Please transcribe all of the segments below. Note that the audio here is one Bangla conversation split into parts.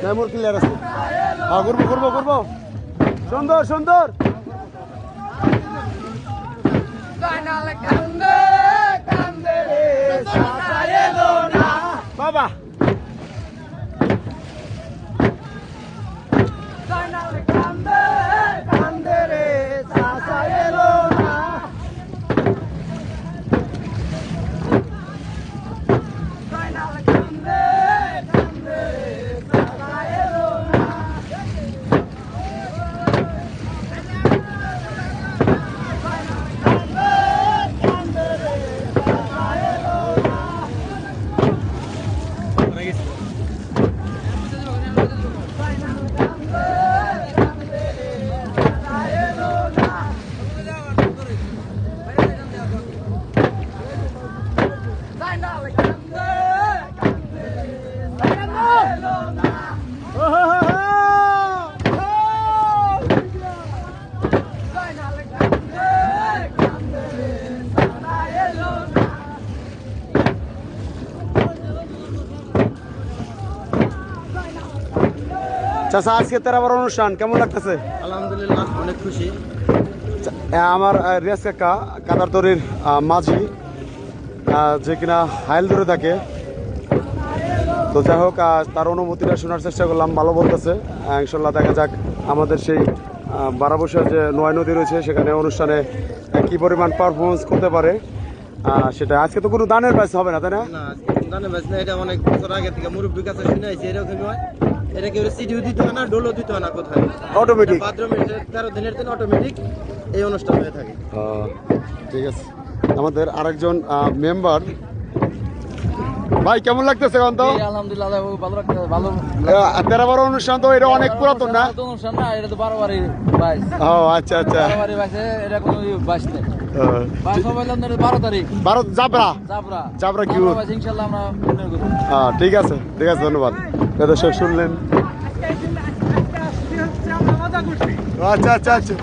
ক্যামর ক্লিয়ার আছে হ্যাঁ করব করব করব সুন্দর সুন্দর বাবা চাচা আজকে তেরো বার অনুষ্ঠান কেমন লাগতেছে? আলহামদুলিল্লাহ অনেক খুশি। আমার রিয়াজ কাকা কাদারতরির মাঝি যে কিনা হাইল ধরে থাকে। তো যাই হোক তার অনুমতিটা শোনার চেষ্টা করলাম ভালো বলতেছে। ইনশাল্লাহ দেখা যাক আমাদের সেই বারাবসের যে নয় নদী রয়েছে সেখানে অনুষ্ঠানে কি পরিমাণ পারফরমেন্স করতে পারে সেটা আজকে তো কোনো দানের ব্যাস হবে না তাই না? এটা অনেক বছর আগে থেকে মুরব্বীর কাছে শুনে আইছি এরকমই হয়? এটা কেউ সিডিও দিতে হয় না দিতে হয় না কোথায়? অটোমেটিক তেরো দিনের দিন অটোমেটিক এই অনুষ্ঠান হয়ে থাকে। ঠিক আছে। আমাদের আরেকজন মেম্বার ভাই কেমন লাগতেছে এখন তো আলহামদুলিল্লাহ ভালো তেরো বার অনুষ্ঠান তো এটা অনেক পুরাতন না? অনুষ্ঠান না এটা তো বারো বারই বাইশ। ও আচ্ছা আচ্ছা। বারো বারই বাইশে এটা কোনো বাইশ নেই। ঠিক আছে ঠিক আছে ধন্যবাদ। দর্শক শুনলেন? আচ্ছা আচ্ছা আচ্ছা।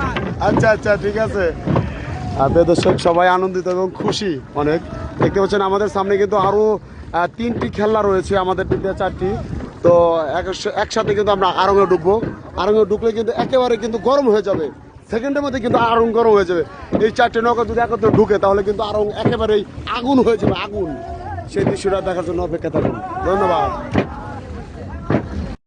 আচ্ছা আচ্ছা ঠিক আছে। প্রিয় দর্শক, সবাই আনন্দিত এবং খুশি অনেক। দেখতে পাচ্ছেন আমাদের সামনে কিন্তু আরও তিনটি খেলা রয়েছে আমাদের দিকে চারটি। তো এক- একসাথে কিন্তু আমরা আরঙে ঢুকবো। আরঙে ঢুকলে কিন্তু একেবারে কিন্তু গরম হয়ে যাবে। সেকেন্ডের মধ্যে কিন্তু আরং গরম হয়ে যাবে। এই চারটে নৌকা যদি একত্রে ঢুকে, তাহলে কিন্তু আরং একেবারেই আগুন হয়ে যাবে, আগুন। সেই দৃশ্যটা দেখার জন্য অপেক্ষা থাকুন। ধন্যবাদ।